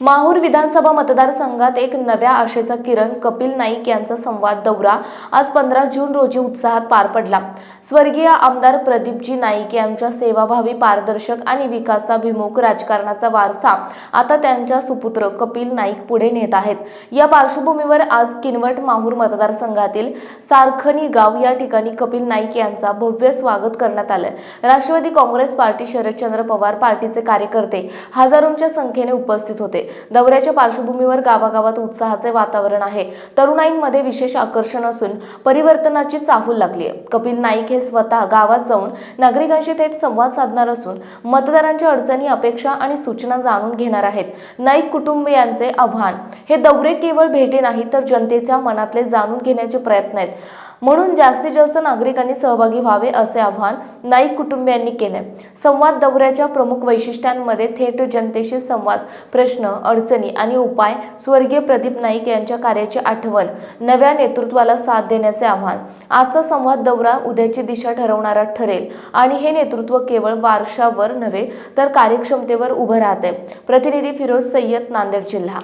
माहूर विधानसभा मतदारसंघात एक नव्या आशेचा किरण कपिल नाईक यांचा संवाद दौरा आज पंधरा जून रोजी उत्साहात पार पडला. स्वर्गीय आमदार प्रदीपजी नाईक यांच्या सेवाभावी पारदर्शक आणि विकासाभिमुख राजकारणाचा वारसा आता त्यांच्या सुपुत्र कपिल नाईक पुढे नेत आहेत. या पार्श्वभूमीवर आज किनवट माहूर मतदारसंघातील सारखनी गाव या ठिकाणी कपिल नाईक यांचा भव्य स्वागत करण्यात आलं राष्ट्रवादी काँग्रेस पार्टी शरदचंद्र पवार पार्टीचे कार्यकर्ते हजारोंच्या संख्येने उपस्थित होते. दौऱ्याच्या पार्श्वभूमीवर गावागावात उत्साहाचे वातावरण आहे. तरुणाईंमध्ये विशेष आकर्षण असून परिवर्तनाची चाहूल लागली आहे. कपिल नाईक हे स्वतः गावात जाऊन नागरिकांशी थेट संवाद साधणार असून मतदारांच्या अडचणी अपेक्षा आणि सूचना जाणून घेणार आहेत. नाईक कुटुंबियांचे आव्हान हे दौरे केवळ भेटे नाही तर जनतेच्या मनातले जाणून घेण्याचे प्रयत्न आहेत. म्हणून जास्तीत जास्त नागरिकांनी सहभागी व्हावे असे आवाहन नाईक कुटुंबियांनी केले. संवाद दौऱ्याच्या प्रमुख वैशिष्ट्यांमध्ये थेट जनतेशी संवाद प्रश्न अडचणी आणि उपाय स्वर्गीय प्रदीप नाईक यांच्या कार्याची आठवण नव्या नेतृत्वाला साथ देण्याचे आव्हान. आजचा संवाद दौरा उद्याची दिशा ठरवणारा ठरेल आणि हे नेतृत्व केवळ वारशावर नव्हे तर कार्यक्षमतेवर उभं राहते. प्रतिनिधी फिरोज सय्यद नांदेड जिल्हा.